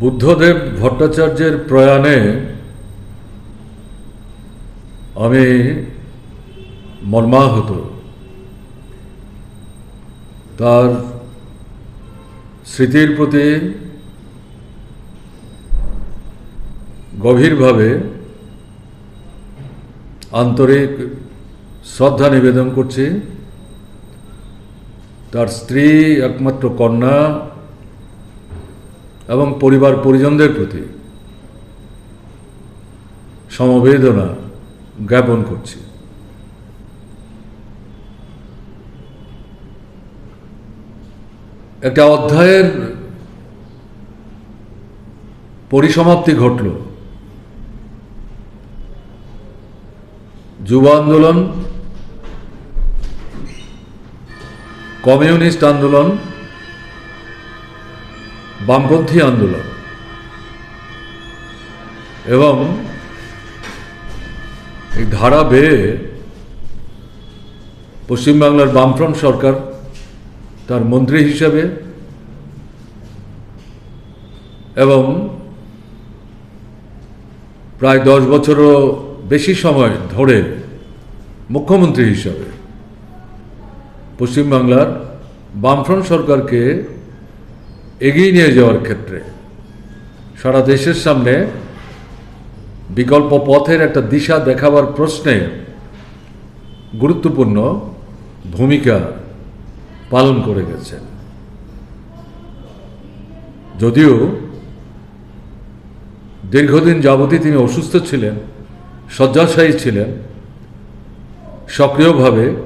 বুদ্ধদেব ভট্টাচার্যের প্রয়াণে আমি মর্মাহত। তার স্মৃতির প্রতি গভীরভাবে আন্তরিক শ্রদ্ধা নিবেদন করছি। তার স্ত্রী একমাত্র কন্যা এবং পরিবার পরিজনদের প্রতি সমবেদনা জ্ঞাপন করছি। একটা অধ্যায়ের পরিসমাপ্তি ঘটল। যুব আন্দোলন, কমিউনিস্ট আন্দোলন বামপন্থী আন্দোলন। এবং এই ধারা বেয়ে পশ্চিমবাংলার বামফ্রন্ট সরকার তার মন্ত্রী হিসেবে এবং প্রায় দশ বছরও বেশি সময় ধরে মুখ্যমন্ত্রী হিসাবে পশ্চিমবাংলার বামফ্রন্ট সরকারকে এগিয়ে নিয়ে যাওয়ার ক্ষেত্রে সারা দেশের সামনে বিকল্প পথের একটা দিশা দেখাবার প্রশ্নে গুরুত্বপূর্ণ ভূমিকা পালন করে গেছেন। যদিও দীর্ঘদিন যাবতই তিনি অসুস্থ ছিলেন, শয্যাশায়ী ছিলেন, সক্রিয়ভাবে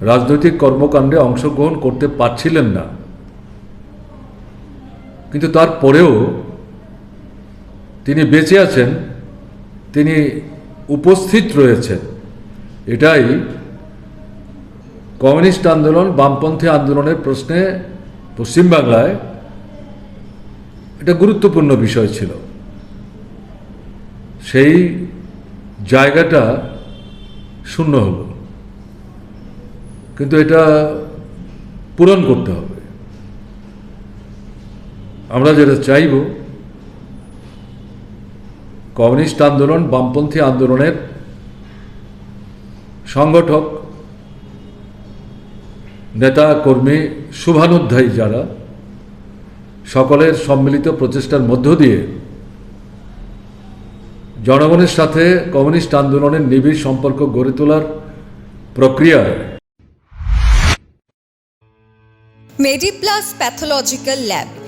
রাজনৈতিক কর্মকাণ্ডে অংশগ্রহণ করতে পারছিলেন না। কিন্তু তারপরেও তিনি বেঁচে আছেন, তিনি উপস্থিত রয়েছেন। এটাই কমিউনিস্ট আন্দোলন, বামপন্থী আন্দোলনের প্রশ্নে পশ্চিমবাংলায় এটা গুরুত্বপূর্ণ বিষয় ছিল। সেই জায়গাটা শূন্য হলো। কিন্তু এটা পূরণ করতে হবে। আমরা যেটা চাইব, কমিউনিস্ট আন্দোলন, বামপন্থী আন্দোলনের সংগঠক, নেতা, কর্মী, শুভানুধ্যায়ী যারা, সকলের সম্মিলিত প্রচেষ্টার মধ্য দিয়ে জনগণের সাথে কমিউনিস্ট আন্দোলনের নিবিড় সম্পর্ক গড়ে তোলার প্রক্রিয়ায় মেডিপ্লাস প্যাথোলজিক্যাল ল্যাব